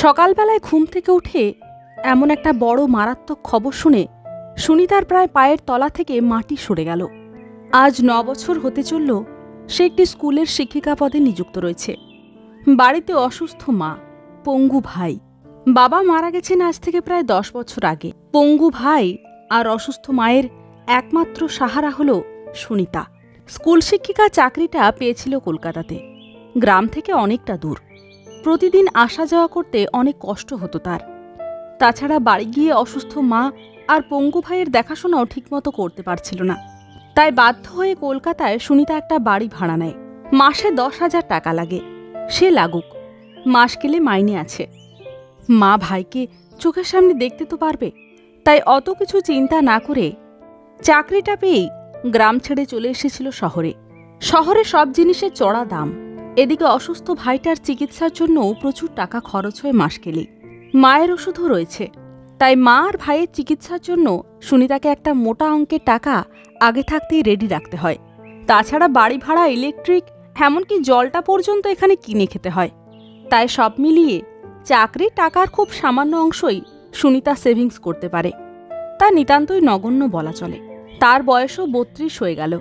সকালবেলায় ঘুম থেকে উঠে এমন একটা বড় মারাত্মক খবর শুনে সুনিতার প্রায় পায়ের তলা থেকে মাটি সরে গেল। আজ ন বছর হতে চলল, সে একটি স্কুলের শিক্ষিকা পদে নিযুক্ত রয়েছে। বাড়িতে অসুস্থ মা, পঙ্গু ভাই। বাবা মারা গেছেন আজ থেকে প্রায় দশ বছর আগে। পঙ্গু ভাই আর অসুস্থ মায়ের একমাত্র সাহারা হল সুনিতা। স্কুল শিক্ষিকা চাকরিটা পেয়েছিল কলকাতাতে। গ্রাম থেকে অনেকটা দূর। প্রতিদিন আসা যাওয়া করতে অনেক কষ্ট হতো তার। তাছাড়া বাড়ি গিয়ে অসুস্থ মা আর পঙ্গু ভাইয়ের দেখাশোনাও ঠিকমতো করতে পারছিল না। তাই বাধ্য হয়ে কলকাতায় সুনিতা একটা বাড়ি ভাড়া নেয়। মাসে দশ হাজার টাকা লাগে। সে লাগুক। মাস গেলে মাইনে আছে। মা ভাইকে চোখের সামনে দেখতে তো পারবে। তাই অত কিছু চিন্তা না করে চাকরিটা পেয়েই গ্রাম ছেড়ে চলে এসেছিল শহরে। শহরে সব জিনিসের চড়া দাম। এদিকে অসুস্থ ভাইটার চিকিৎসার জন্য প্রচুর টাকা খরচ হয় মাস গেলেই মায়ের ওষুধও রয়েছে। তাই মা আর ভাইয়ের চিকিৎসার জন্য সুনিতাকে একটা মোটা অঙ্কের টাকা আগে থাকতেই রেডি রাখতে হয়। তাছাড়া বাড়ি ভাড়া ইলেকট্রিক এমনকি জলটা পর্যন্ত এখানে কিনে খেতে হয়। তাই সব মিলিয়ে চাকরির টাকার খুব সামান্য অংশই সুনিতা সেভিংস করতে পারে। তা নিতান্তই নগণ্য বলা চলে। তার বয়সও বত্রিশ হয়ে গেল।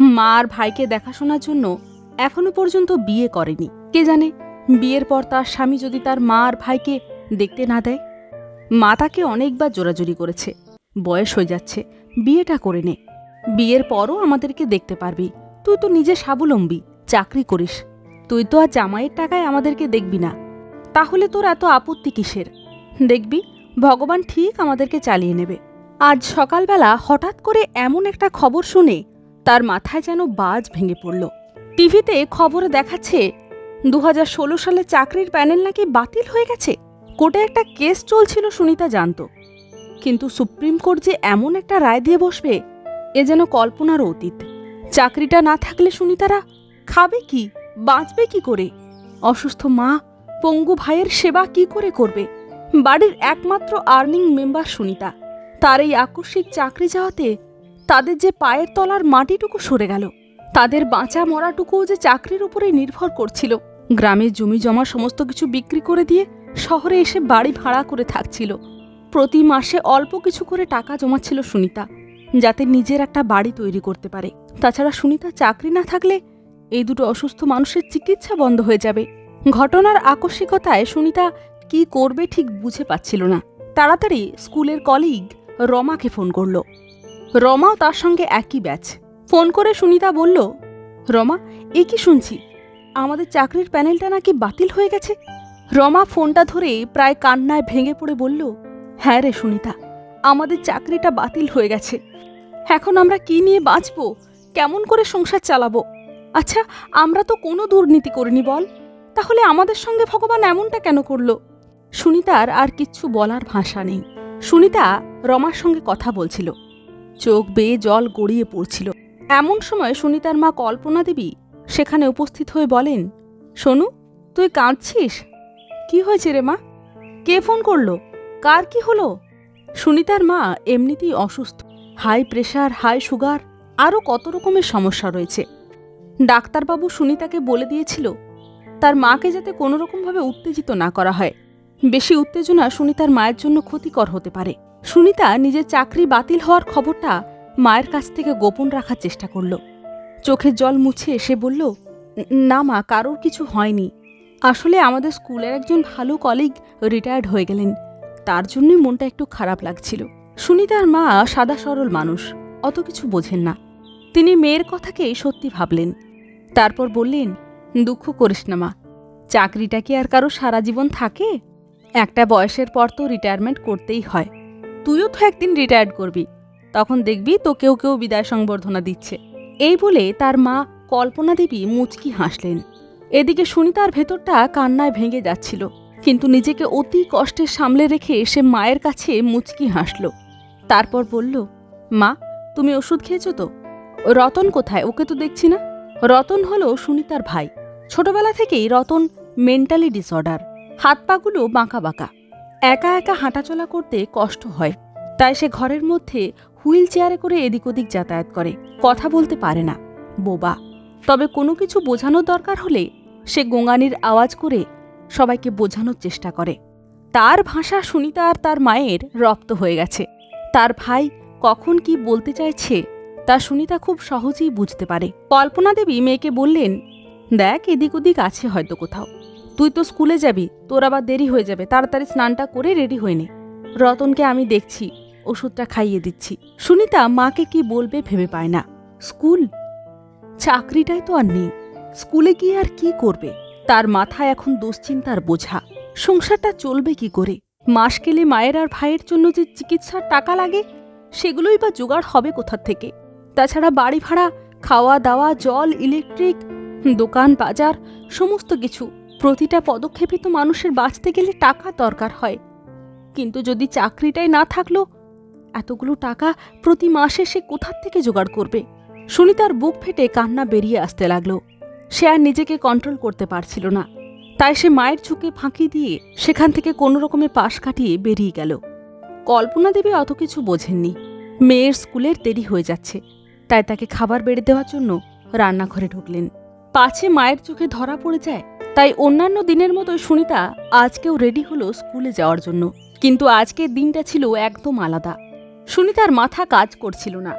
মা আর ভাইকে দেখাশোনার জন্য এখনও পর্যন্ত বিয়ে করেনি। কে জানে, বিয়ের পর তার স্বামী যদি তার মা আর ভাইকে দেখতে না দেয়? মা তাকে অনেকবার জোরাজুরি করেছে। বয়স হয়ে যাচ্ছে, বিয়েটা করে নে। বিয়ের পরও আমাদেরকে দেখতে পারবি। তুই তো নিজে স্বাবলম্বী, চাকরি করিস। তুই তো আর জামাইয়ের টাকায় আমাদেরকে দেখবি না। তাহলে তোর এত আপত্তি কিসের? দেখবি, ভগবান ঠিক আমাদেরকে চালিয়ে নেবে। আজ সকালবেলা হঠাৎ করে এমন একটা খবর শুনে তার মাথায় যেন বাজ ভেঙে পড়ল। টিভিতে খবরে দেখাচ্ছে দু হাজার ষোলো সালে চাকরির প্যানেল নাকি বাতিল হয়ে গেছে? কোর্টে একটা কেস চলছিল সুনিতা জানত। কিন্তু সুপ্রিম কোর্ট যে এমন একটা রায় দিয়ে বসবে, এ যেন কল্পনার অতীত। চাকরিটা না থাকলে সুনিতারা খাবে কি, বাঁচবে কি করে? অসুস্থ মা, পঙ্গু ভাইয়ের সেবা কি করে করবে? বাড়ির একমাত্র আর্নিং মেম্বার সুনিতা। তার এই আকস্মিক চাকরি যাওয়াতে তাদের যে পায়ের তলার মাটিটুকু সরে গেল। তাদের বাঁচা মরাটুকুও যে চাকরির উপরে নির্ভর করছিল। গ্রামের জমি জমা সমস্ত কিছু বিক্রি করে দিয়ে শহরে এসে বাড়ি ভাড়া করে থাকছিল। প্রতি মাসে অল্প কিছু করে টাকা জমাচ্ছিল সুনিতা, যাতে নিজের একটা বাড়ি তৈরি করতে পারে। তাছাড়া সুনিতা চাকরি না থাকলে এই দুটো অসুস্থ মানুষের চিকিৎসা বন্ধ হয়ে যাবে। ঘটনার আকস্মিকতায় সুনিতা কি করবে ঠিক বুঝে পাচ্ছিল না। তাড়াতাড়ি স্কুলের কলিগ রমাকে ফোন করল। রমাও তার সঙ্গে একই ব্যাচ। ফোন করে সুনিতা বলল, রমা, এ কি শুনছি? আমাদের চাকরির প্যানেলটা নাকি বাতিল হয়ে গেছে? রমা ফোনটা ধরে প্রায় কান্নায় ভেঙে পড়ে বলল হ্যাঁ রে সুনিতা, আমাদের চাকরিটা বাতিল হয়ে গেছে। এখন আমরা কি নিয়ে বাঁচব? কেমন করে সংসার চালাবো? আচ্ছা আমরা তো কোনো দুর্নীতি করিনি বল। তাহলে আমাদের সঙ্গে ভগবান এমনটা কেন করল? সুনিতার আর কিচ্ছু বলার ভাষা নেই। সুনিতা রমার সঙ্গে কথা বলছিল। চোখ বেয়ে জল গড়িয়ে পড়ছিল। এমন সময় সুনিতার মা কল্পনা দেবী সেখানে উপস্থিত হয়ে বলেন, সোনু, তুই কাঁদছিস? কি হয়েছে রে মা? কে ফোন করল? কার কি হলো? সুনিতার মা এমনিতেই অসুস্থ। হাই প্রেশার, হাই সুগার, আরও কত রকমের সমস্যা রয়েছে। ডাক্তারবাবু সুনিতাকে বলে দিয়েছিল, তার মাকে যাতে কোনো রকমভাবে উত্তেজিত না করা হয়। বেশি উত্তেজনা সুনিতার মায়ের জন্য ক্ষতিকর হতে পারে। সুনিতা নিজের চাকরি বাতিল হওয়ার খবরটা মায়ের কাছ থেকে গোপন রাখার চেষ্টা করল। চোখের জল মুছে এসে বলল, না মা, কারোর কিছু হয়নি। আসলে আমাদের স্কুলের একজন ভালো কলিগ রিটায়ার্ড হয়ে গেলেন। তার জন্যই মনটা একটু খারাপ লাগছিল। সুনিতার মা সাদা সরল মানুষ, অত কিছু বোঝেন না। তিনি মেয়ের কথাকে সত্যি ভাবলেন। তারপর বললেন, দুঃখ করিস না মা। চাকরিটা কি আর কারও সারা জীবন থাকে? একটা বয়সের পর তো রিটায়ারমেন্ট করতেই হয়। তুইও তো একদিন রিটায়ার্ড করবি। তখন দেখবি তোকেও কেউ বিদায় সংবর্ধনা দিচ্ছে। এই বলে তার মা কল্পনা দেবী মুচকি হাসলেন। এদিকে সুনিতার ভেতরটা কান্নায় ভেঙে যাচ্ছিল, কিন্তু নিজেকে অতি কষ্টে সামলে রেখে সে মায়ের কাছে মুচকি হাসল। তারপর বলল, মা, তুমি ওষুধ খেয়েছো তো? রতন কোথায়? ওকে তো দেখছি না। রতন হলো সুনিতার ভাই। ছোটবেলা থেকেই রতন মেন্টালি ডিসঅর্ডার। হাত পাগুলো বাঁকা বাঁকা। একা একা হাঁটাচলা করতে কষ্ট হয়। তাই সে ঘরের মধ্যে হুইল চেয়ারে করে এদিক ওদিক যাতায়াত করে। কথা বলতে পারে না। বোবা। তবে কোনো কিছু বোঝানোর দরকার হলে সে গোঙানির আওয়াজ করে সবাইকে বোঝানোর চেষ্টা করে। তার ভাষা সুনিতা আর তার মায়ের রপ্ত হয়ে গেছে। তার ভাই কখন কি বলতে চাইছে তা সুনিতা খুব সহজেই বুঝতে পারে। কল্পনা দেবী মেয়েকে বললেন, দেখ, এদিক ওদিক আছে হয়তো কোথাও। তুই তো স্কুলে যাবি, তোর আবার দেরি হয়ে যাবে। তাড়াতাড়ি স্নানটা করে রেডি হয়ে নে। রতনকে আমি দেখছি। ওষুধটা খাইয়ে দিচ্ছি। সুনিতা মাকে কি বলবে ভেবে পায় না। স্কুল? চাকরিটাই তো আর নেই। স্কুলে গিয়ে আর কি করবে? তার মাথায় এখন দুশ্চিন্তার বোঝা। সংসারটা চলবে কি করে? মাস গেলে মায়ের আর ভাইয়ের জন্য যে চিকিৎসার টাকা লাগে, সেগুলোই বা জোগাড় হবে কোথার থেকে? তাছাড়া বাড়ি ভাড়া খাওয়া দাওয়া জল, ইলেকট্রিক, দোকান, বাজার, সমস্ত কিছু। প্রতিটা পদক্ষেপে তো মানুষের বাঁচতে গেলে টাকা দরকার হয়। কিন্তু যদি চাকরিটাই না থাকল এতগুলো টাকা প্রতি মাসে সে কোথার থেকে জোগাড় করবে? সুনিতার বুক ফেটে কান্না বেরিয়ে আসতে লাগল। সে আর নিজেকে কন্ট্রোল করতে পারছিল না। তাই সে মায়ের চুকে ফাঁকি দিয়ে সেখান থেকে কোনো রকমে পাশ কাটিয়ে বেরিয়ে গেল। কল্পনা দেবী অত কিছু বোঝেননি। মেয়ের স্কুলের দেরি হয়ে যাচ্ছে। তাই তাকে খাবার বেড়ে দেওয়ার জন্য রান্নাঘরে ঢুকলেন। পাছে মায়ের চোখে ধরা পড়ে যায়, তাই অন্যান্য দিনের মতোই সুনিতা আজকেও রেডি হলো স্কুলে যাওয়ার জন্য। কিন্তু আজকের দিনটা ছিল একদম আলাদা। সুনিতার মাথা কাজ করছিল না।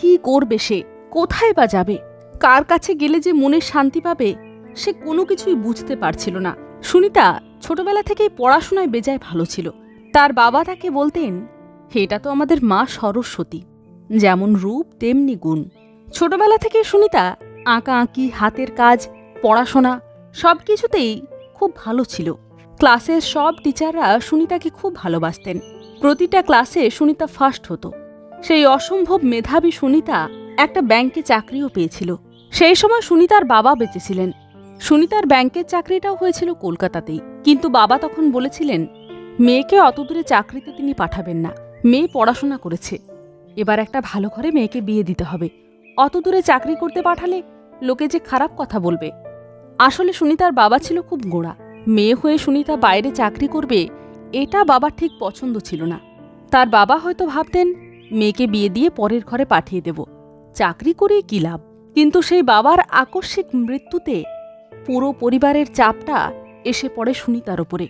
কি করবে সে? কোথায় বা যাবে? কার কাছে গেলে যে মনে শান্তি পাবে, সে কোনো কিছুই বুঝতে পারছিল না। সুনিতা ছোটবেলা থেকেই পড়াশোনায় বেজায় ভালো ছিল। তার বাবা তাকে বলতেন, এটা তো আমাদের মা সরস্বতী, যেমন রূপ, তেমনি গুণ। ছোটবেলা থেকে সুনিতা আঁকা আঁকি, হাতের কাজ, পড়াশোনা সব কিছুতেই খুব ভালো ছিল। ক্লাসের সব টিচাররা সুনিতাকে খুব ভালোবাসতেন। প্রতিটা ক্লাসে সুনিতা ফার্স্ট হতো। সেই অসম্ভব মেধাবী সুনিতা একটা ব্যাংকে চাকরিও পেয়েছিল। সেই সময় সুনিতার বাবা বেঁচেছিলেন সুনিতার ব্যাংকের চাকরিটাও হয়েছিল কলকাতাতেই। কিন্তু বাবা তখন বলেছিলেন, মেয়েকে অত দূরে চাকরিতে তিনি পাঠাবেন না। মেয়ে পড়াশোনা করেছে। এবার একটা ভালো ঘরে মেয়েকে বিয়ে দিতে হবে। অত দূরে চাকরি করতে পাঠালে লোকে যে খারাপ কথা বলবে। আসলে সুনিতার বাবা ছিল খুব গোড়া। মেয়ে হয়ে সুনিতা বাইরে চাকরি করবে এটা বাবার ঠিক পছন্দ ছিল না। তার বাবা হয়তো ভাবতেন, মেয়েকে বিয়ে দিয়ে পরের ঘরে পাঠিয়ে দেব। চাকরি করে কি লাভ? কিন্তু সেই বাবার আকস্মিক মৃত্যুতে পুরো পরিবারের চাপটা এসে পড়ে সুনিতার ওপরে।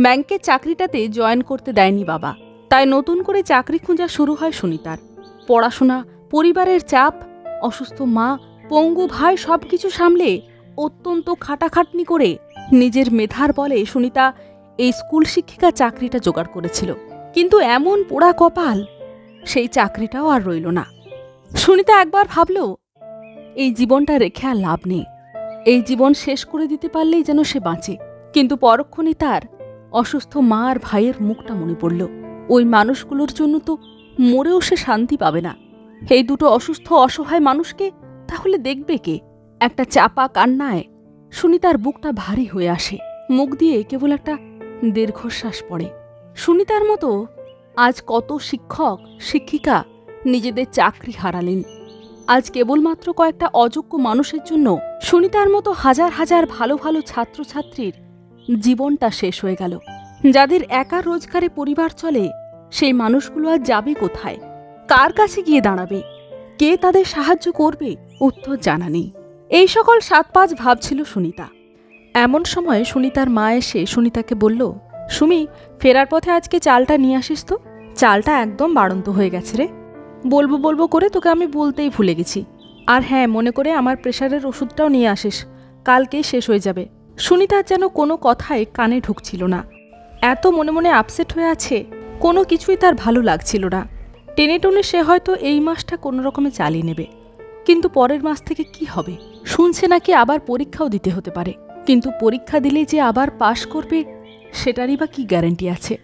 ব্যাংকের চাকরিটাতে জয়েন করতে দেয়নি বাবা। তাই নতুন করে চাকরি খোঁজা শুরু হয় সুনিতার। পড়াশোনা, পরিবারের চাপ, অসুস্থ মা, পঙ্গু ভাই সব কিছু সামলে অত্যন্ত খাটাখাটনি করে নিজের মেধার বলে সুনিতা এই স্কুল শিক্ষিকা চাকরিটা জোগাড় করেছিল। কিন্তু এমন পোড়া কপাল, সেই চাকরিটাও আর রইল না। সুনিতা একবার ভাবল, এই জীবনটা রেখে আর লাভ নেই। এই জীবন শেষ করে দিতে পারলেই যেন সে বাঁচে। কিন্তু পরক্ষণে তার অসুস্থ মা আর ভাইয়ের মুখটা মনে পড়ল। ওই মানুষগুলোর জন্য তো মরেও সে শান্তি পাবে না। এই দুটো অসুস্থ অসহায় মানুষকে তাহলে দেখবে কে? একটা চাপা কান্নায় সুনিতার বুকটা ভারী হয়ে আসে। মুখ দিয়ে কেবল একটা দীর্ঘশ্বাস পড়ে। সুনিতার মতো আজ কত শিক্ষক, শিক্ষিকা নিজেদের চাকরি হারালেন। আজ কেবলমাত্র কয়েকটা অযোগ্য মানুষের জন্য সুনিতার মতো হাজার হাজার ভালো ভালো ছাত্রছাত্রীর জীবনটা শেষ হয়ে গেল। যাদের একা রোজগারে পরিবার চলে, সেই মানুষগুলো আর যাবে কোথায়? কার কাছে গিয়ে দাঁড়াবে? কে তাদের সাহায্য করবে? উত্তর জানা নেই। এই সকল সাত পাঁচ ভাবছিল সুনিতা। এমন সময় সুনিতার মা এসে সুনিতাকে বলল, সুমি, ফেরার পথে আজকে চালটা নিয়ে আসিস তো? চালটা একদম বাড়ন্ত হয়ে গেছে রে। বলব বলব করে তোকে আমি বলতেই ভুলে গেছি। আর হ্যাঁ মনে করে আমার প্রেশারের ওষুধটাও নিয়ে আসিস। কালকেই শেষ হয়ে যাবে সুনিতার যেন কোনো কথাই কানে ঢুকছিল না। এত মনে মনে আপসেট হয়ে আছে, কোনো কিছুই তার ভালো লাগছিল না। টেনে টনে সে হয়তো এই মাসটা কোনো রকমে চালিয়ে নেবে। কিন্তু পরের মাস থেকে কি হবে? শুনছে নাকি আবার পরীক্ষাও দিতে হতে পারে। কিন্তু পরীক্ষা দিলে যে আবার পাশ করবে, সেটারই বা কি গ্যারেন্টি আছে?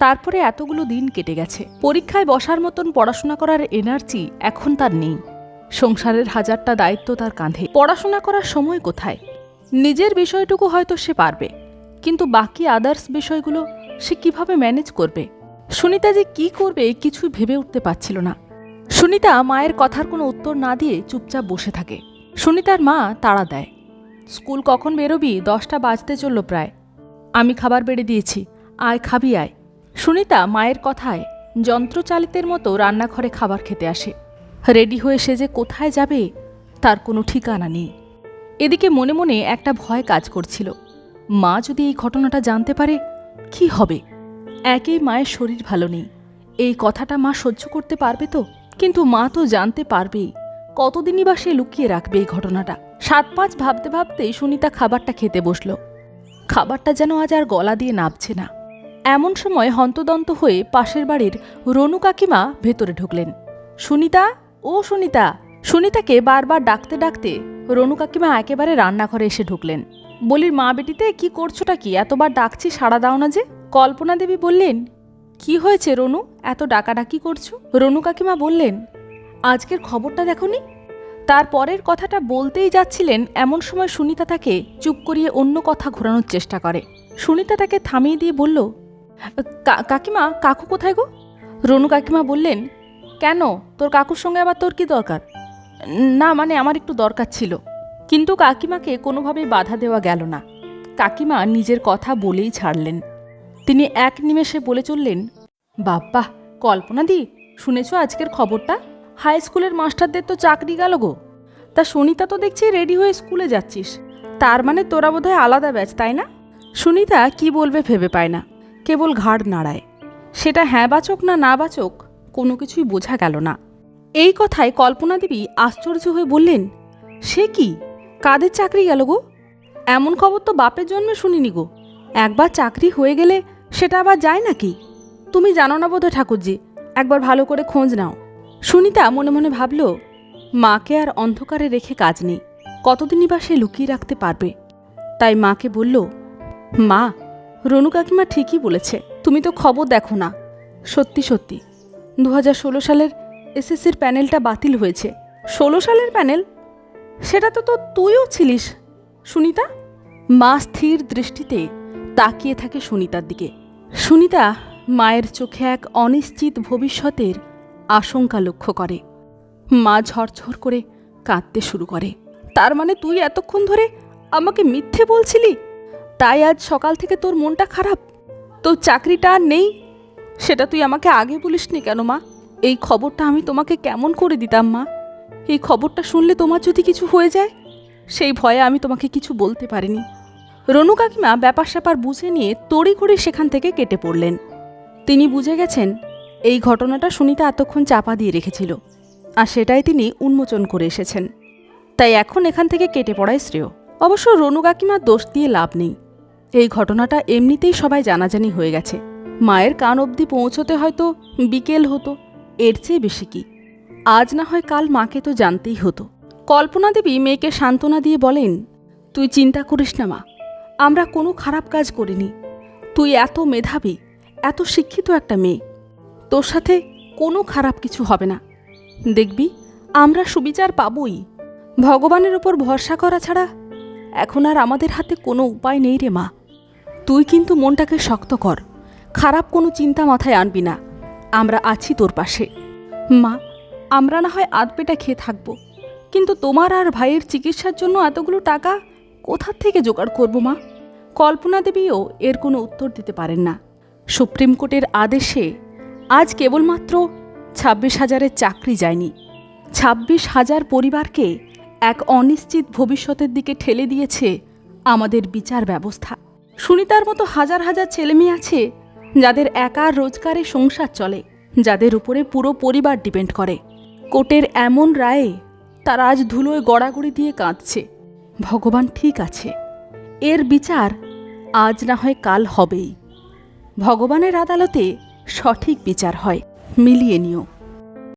তারপরে এতগুলো দিন কেটে গেছে। পরীক্ষায় বসার মতন পড়াশোনা করার এনার্জি এখন তার নেই। সংসারের হাজারটা দায়িত্ব তার কাঁধে। পড়াশোনা করার সময় কোথায়? নিজের বিষয়টুকু হয়তো সে পারবে, কিন্তু বাকি আদার্স বিষয়গুলো সে কীভাবে ম্যানেজ করবে? সুনিতা যে কি করবে কিছুই ভেবে উঠতে পারছিল না। সুনিতা মায়ের কথার কোনো উত্তর না দিয়ে চুপচাপ বসে থাকে। সুনিতার মা তাড়া দেয়। স্কুল কখন বেরোবি? দশটা বাজতে চলল প্রায়। আমি খাবার বেড়ে দিয়েছি। আয় খাবি, আয়। সুনিতা মায়ের কথায় যন্ত্রচালিতের মতো রান্নাঘরে খাবার খেতে আসে। রেডি হয়ে সে যে কোথায় যাবে, তার কোনো ঠিকানা নেই। এদিকে মনে মনে একটা ভয় কাজ করছিল। মা যদি এই ঘটনাটা জানতে পারে, কি হবে? একেই মায়ের শরীর ভালো নেই। এই কথাটা মা সহ্য করতে পারবে তো? কিন্তু মা তো জানতে পারবেই। কতদিনই বা সে লুকিয়ে রাখবে এই ঘটনাটা? সাত পাঁচ ভাবতে ভাবতেই সুনিতা খাবারটা খেতে বসল। খাবারটা যেন আজ আর গলা দিয়ে নাবছে না। এমন সময় হন্তদন্ত হয়ে পাশের বাড়ির রনু কাকিমা ভেতরে ঢুকলেন। সুনিতা, ও সুনিতা, সুনিতাকে বারবার ডাকতে ডাকতে রনু কাকিমা একেবারে রান্নাঘরে এসে ঢুকলেন। বলির, মা বেটিতে কি করছোটা কি? এতবার ডাকছি, সাড়া দাও না যে। কল্পনা দেবী বললেন, কি হয়েছে রনু? এত ডাকাডাকি করছ? রনু কাকিমা বললেন, আজকের খবরটা দেখনি? তার পরের কথাটা বলতেই যাচ্ছিলেন এমন সময় সুনিতা তাকে চুপ করিয়ে অন্য কথা ঘোরানোর চেষ্টা করে। সুনিতা তাকে থামিয়ে দিয়ে বলল কাকিমা, কাকু কোথায় গো? রনু কাকিমা বললেন, কেন? তোর কাকুর সঙ্গে আবার তোর কি দরকার? না মানে আমার একটু দরকার ছিল। কিন্তু কাকিমাকে কোনোভাবেই বাধা দেওয়া গেল না। কাকিমা নিজের কথা বলেই ছাড়লেন। তিনি এক নিমেষে বলে চললেন, বাপ্পা, কল্পনা দি, শুনেছ আজকের খবরটা? হাই স্কুলের মাস্টারদের তো চাকরি গেল গো। তা সুনিতা তো দেখছি রেডি হয়ে স্কুলে যাচ্ছিস। তার মানে তোরা বোধহয় আলাদা ব্যাচ তাই না? সুনিতা কি বলবে ভেবে পায় না। কেবল ঘাড় নাড়ায়। সেটা হ্যাঁ বাচক না না বাচক, কোনো কিছুই বোঝা গেল না। এই কথায় কল্পনা দেবী আশ্চর্য হয়ে বললেন, সে কি? কাদের চাকরি গেল গো? এমন খবর তো বাপের জন্মে শুনিনি গো। একবার চাকরি হয়ে গেলে সেটা আবার যায় নাকি? তুমি জানো না বোধহয় ঠাকুরজি, একবার ভালো করে খোঁজ নাও। সুনিতা মনে মনে ভাবল, মাকে আর অন্ধকারে রেখে কাজ নেই। কতদিনই বা সে লুকিয়ে রাখতে পারবে? তাই মাকে বলল, মা, রনু কাকিমা ঠিকই বলেছে। তুমি তো খবর দেখো না। সত্যি সত্যি দু সালের এসএসসির প্যানেলটা বাতিল হয়েছে। ষোলো সালের প্যানেল? সেটা তো তো তুইও ছিলিস, সুনিতা? মা স্থির দৃষ্টিতে তাকিয়ে থাকে সুনিতার দিকে। সুনিতা মায়ের চোখে এক অনিশ্চিত ভবিষ্যতের আশঙ্কা লক্ষ্য করে। মা ঝরঝর করে কাঁদতে শুরু করে। তার মানে তুই এতক্ষণ ধরে আমাকে মিথ্যে বলছিলি? তাই আজ সকাল থেকে তোর মনটা খারাপ? তোর চাকরিটা আর নেই? সেটা তুই আমাকে আগে বলিসনি কেন মা? এই খবরটা আমি তোমাকে কেমন করে দিতাম মা? এই খবরটা শুনলে তোমার যদি কিছু হয়ে যায়, সেই ভয়ে আমি তোমাকে কিছু বলতে পারিনি। রনু কাকিমা ব্যাপার স্যাপার বুঝে নিয়ে তড়িঘড়ি সেখান থেকে কেটে পড়লেন। তিনি বুঝে গেছেন এই ঘটনাটা সুনিতা এতক্ষণ চাপা দিয়ে রেখেছিল, আর সেটাই তিনি উন্মোচন করে এসেছেন। তাই এখন এখান থেকে কেটে পড়াই শ্রেয়। অবশ্য রনু কাকিমার দোষ দিয়ে লাভ নেই। এই ঘটনাটা এমনিতেই সবাই জানাজানি হয়ে গেছে। মায়ের কান অবধি পৌঁছতে হয়তো বিকেল হতো, এর চেয়ে বেশি কি? আজ না হয় কাল মাকে তো জানতেই হতো। কল্পনা দেবী মেয়েকে সান্ত্বনা দিয়ে বলেন, তুই চিন্তা করিস না মা, আমরা কোনো খারাপ কাজ করিনি। তুই এত মেধাবী, এত শিক্ষিত একটা মেয়ে। তোর সাথে কোনো খারাপ কিছু হবে না। দেখবি, আমরা সুবিচার পাবই। ভগবানের ওপর ভরসা করা ছাড়া এখন আর আমাদের হাতে কোনো উপায় নেই রে মা। তুই কিন্তু মনটাকে শক্ত কর। খারাপ কোনো চিন্তা মাথায় আনবি না। আমরা আছি তোর পাশে। মা, আমরা না হয় আধপেটা খেয়ে থাকব। কিন্তু তোমার আর ভাইয়ের চিকিৎসার জন্য এতগুলো টাকা কোথার থেকে জোগাড় করব মা? কল্পনা দেবীও এর কোনো উত্তর দিতে পারেন না। সুপ্রিম কোর্টের আদেশে আজ কেবলমাত্র ছাব্বিশ হাজারের চাকরি যায়নি। ছাব্বিশ হাজার পরিবারকে এক অনিশ্চিত ভবিষ্যতের দিকে ঠেলে দিয়েছে আমাদের বিচার ব্যবস্থা। সুনিতার মতো হাজার হাজার ছেলেমেয়ে আছে যাদের একার রোজগারে সংসার চলে, যাদের উপরে পুরো পরিবার ডিপেন্ড করে। কোর্টের এমন রায়ে তারা আজ ধুলোয় গড়াগড়ি দিয়ে কাঁদছে। ভগবান ঠিক আছে, এর বিচার আজ না হয় কাল হবেই। ভগবানের আদালতে সঠিক বিচার হয়। মিলিয়ে নিও।